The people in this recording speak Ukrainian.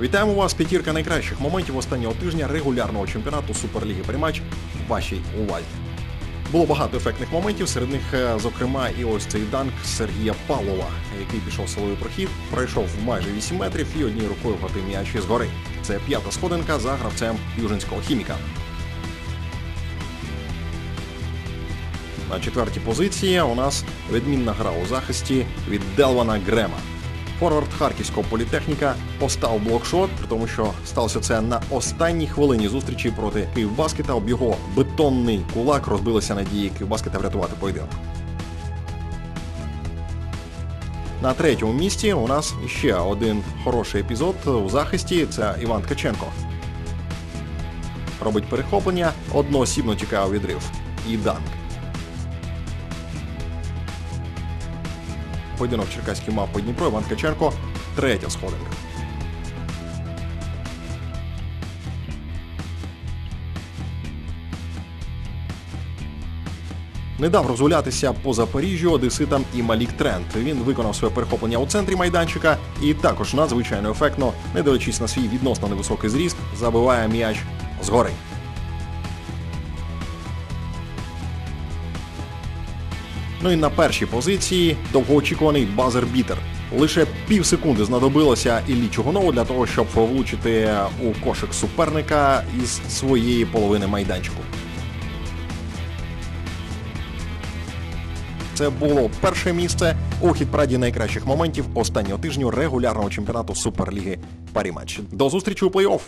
Вітаємо вас, п'ятірка найкращих моментів останнього тижня регулярного чемпіонату Суперліги Примач в вашій увазі. Було багато ефектних моментів, серед них, е, зокрема, і ось цей данк Сергія Павлова, який пішов силовий прохід, пройшов майже 8 метрів і однією рукою вгатив м'яч із гори. Це п'ята сходинка за гравцем южинського хіміка. На четвертій позиції у нас відмінна гра у захисті від Делвана Грема. Форвард харківського політехніка поставив блокшот, при тому, що сталося це на останній хвилині зустрічі проти Київбаскета. Об його бетонний кулак розбилися надії Київбаскета врятувати поєдинок. На третьому місці у нас ще один хороший епізод у захисті. Це Іван Ткаченко. Робить перехоплення, одноосібно тікає у відрив. І данк. Поєдинок черкаський мав Дніпро, Іван Ткаченко, третя сходинка. Не дав розгулятися по Запоріжжю одеситам і Малік Тренд. Він виконав своє перехоплення у центрі майданчика і також надзвичайно ефектно, не дивлячись на свій відносно невисокий зріст, забиває м'яч згори. Ну і на першій позиції довгоочікуваний базер-бітер. Лише пів секунди знадобилося Іллі Чугунову для того, щоб влучити у кошик суперника із своєї половини майданчику. Це було перше місце у хіт-праді найкращих моментів останнього тижню регулярного чемпіонату Суперліги Паріматч. До зустрічі у плей-офф!